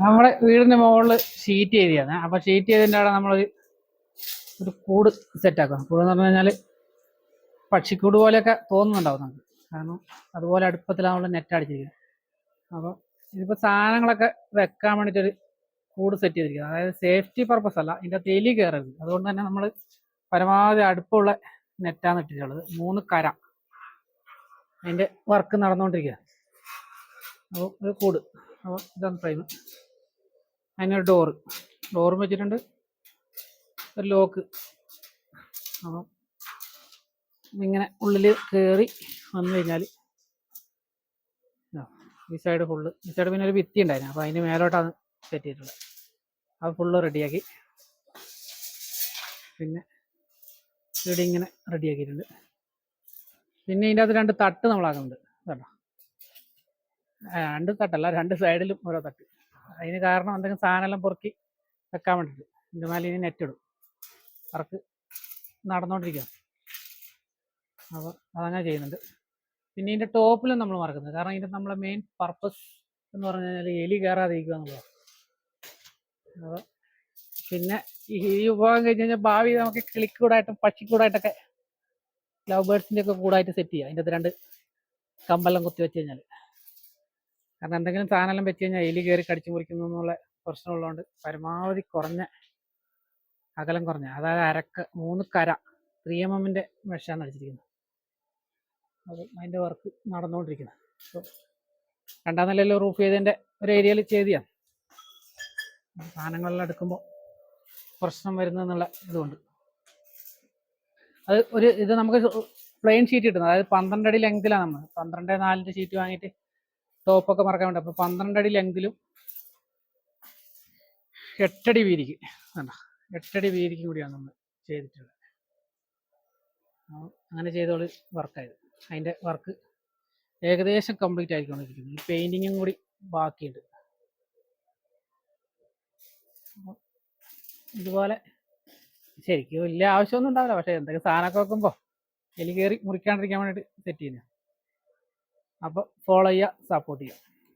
നമ്മുടെ വീടിന്റെ മുകളിൽ ഷീറ്റ് ചെയ്തതാണ് അപ്പൊ ഷീറ്റ് ചെയ്തിന്റെ അവിടെ നമ്മൾ ഒരു കൂട് സെറ്റ് ആക്കണം കൂട് എന്ന് പറഞ്ഞു കഴിഞ്ഞാൽ പക്ഷിക്കൂട് പോലെയൊക്കെ തോന്നുന്നുണ്ടാവും നമുക്ക്. കാരണം അതുപോലെ അടുപ്പത്തിലാണ് നമ്മൾ നെറ്റ് അടിച്ചിരിക്കുന്നത്. അപ്പോൾ ഇതിപ്പോ സാധനങ്ങളൊക്കെ വെക്കാൻ വേണ്ടിയിട്ടൊരു കൂട് സെറ്റ് ചെയ്തിരിക്കുന്നത്. അതായത് സേഫ്റ്റി പർപ്പസ് അല്ല ഇതിന്റെ അകത്ത് എലി കയറരുത്. അതുകൊണ്ട് തന്നെ നമ്മൾ പരമാവധി അടുപ്പുള്ള നെറ്റാണ് ഇട്ടിട്ടുള്ളത്. മൂന്ന് കര അതിന്റെ വർക്ക് നടന്നുകൊണ്ടിരിക്കുക അപ്പോൾ ഒരു കൂട്. അപ്പോൾ ഇതാണ് ഫ്രെയിം അതിനൊരു ഡോറ് ഡോറും വെച്ചിട്ടുണ്ട്. ഒരു ലോക്ക് അപ്പം ഇങ്ങനെ ഉള്ളിൽ കയറി വന്നു കഴിഞ്ഞാൽ ഈ സൈഡ് ഫുള്ള് ഈ സൈഡ് പിന്നെ ഒരു ഭിത്തി ഉണ്ടായിരുന്നു. അപ്പോൾ അതിന് മേലോട്ടാണ് സെറ്റ് ചെയ്തിട്ടുള്ളത് അത് ഫുള്ള് റെഡിയാക്കി പിന്നെ ഇവിടെ ഇങ്ങനെ റെഡിയാക്കിയിട്ടുണ്ട് പിന്നെ ഇതിന്റെ അകത്ത് രണ്ട് തട്ട് നമ്മളാക്കുന്നുണ്ട്. കേട്ടോ രണ്ട് തട്ടല്ല രണ്ട് സൈഡിലും ഓരോ തട്ട്. അതിന് കാരണം എന്തെങ്കിലും സാധനം എല്ലാം പൊറുക്കി വെക്കാൻ വേണ്ടിയിട്ട്. മേലെ ഇനി നെറ്റ് ഇടും. വർക്ക് നടന്നുകൊണ്ടിരിക്കുക അപ്പോൾ അതങ്ങനെ ചെയ്യുന്നുണ്ട്. പിന്നെ ഇതിന്റെ ടോപ്പിലും നമ്മൾ മറക്കുന്നത്. കാരണം ഇതിന്റെ നമ്മളെ മെയിൻ പർപ്പസ് എന്ന് പറഞ്ഞു കഴിഞ്ഞാൽ എലി കയറാതിരിക്കുക എന്നുള്ളത്. അപ്പോൾ പിന്നെ ഈ ഉപയോഗം കഴിഞ്ഞ് കഴിഞ്ഞാൽ ഭാവി നമുക്ക് കിളിക്കൂടായിട്ടും പക്ഷിക്കൂടായിട്ടൊക്കെ ലവ് ബേർഡ്സിന്റെ ഒക്കെ കൂടായിട്ട് സെറ്റ് ചെയ്യാം. അതിന്റെ അകത്ത് രണ്ട് കമ്പെല്ലാം കുത്തി വെച്ച് കഴിഞ്ഞാൽ കാരണം എന്തെങ്കിലും സാധനമെല്ലാം വെച്ച് കഴിഞ്ഞാൽ എലി കയറി കടിച്ചു മുറിക്കുന്നു എന്നുള്ള പ്രശ്നമുള്ളതുകൊണ്ട് പരമാവധി കുറഞ്ഞ അകലം കുറഞ്ഞ അതായത് അരക്ക് മൂന്ന് കര ത്രീ എം എമ്മിന്റെ മെഷാണ് അടിച്ചിരിക്കുന്നത്. അത് അതിന്റെ വർക്ക് നടന്നുകൊണ്ടിരിക്കുന്നത് അപ്പോൾ രണ്ടാം നിലയിൽ റൂഫ് ചെയ്തതിന്റെ ഒരു ഏരിയയിൽ ചെയ്തിയാണ് സാധനങ്ങളെല്ലാം എടുക്കുമ്പോൾ പ്രശ്നം വരുന്നെന്നുള്ള ഇതുകൊണ്ട് അത് ഒരു ഇത് നമുക്ക് പ്ലെയിൻ ഷീറ്റ് കിട്ടുന്നത്. അതായത് പന്ത്രണ്ട് അടി ലെങ്തിലാണ് നമ്മൾ പന്ത്രണ്ട് നാലിന്റെ ഷീറ്റ് വാങ്ങിയിട്ട് ടോപ്പൊക്കെ മറക്കാൻ വേണ്ടി അപ്പോൾ പന്ത്രണ്ട് അടി ലെങ്തിലും എട്ടടി വീതിക്ക്. കണ്ടോ? എട്ടടി വീതിക്കും കൂടിയാണ് നമ്മൾ ചെയ്തിട്ടുള്ളത്. അങ്ങനെ ചെയ്തോൾ വർക്കായത്. അതിന്റെ വർക്ക് ഏകദേശം കംപ്ലീറ്റ് ആയിക്കൊണ്ടിരിക്കുന്നു. ഈ പെയിന്റിങ്ങും കൂടി ബാക്കിയുണ്ട്. ഇതുപോലെ ശരിക്കും വലിയ ആവശ്യമൊന്നും ഉണ്ടാവില്ല. പക്ഷേ എന്തെങ്കിലും സാധനമൊക്കെ വെക്കുമ്പോൾ എലി കയറി മുറിക്കാണ്ടിരിക്കാൻ വേണ്ടിയിട്ട് സെറ്റ് ചെയ്യുന്നത് അപ്പോൾ ഫോളോ ചെയ്യുക സപ്പോർട്ട് ചെയ്യുക.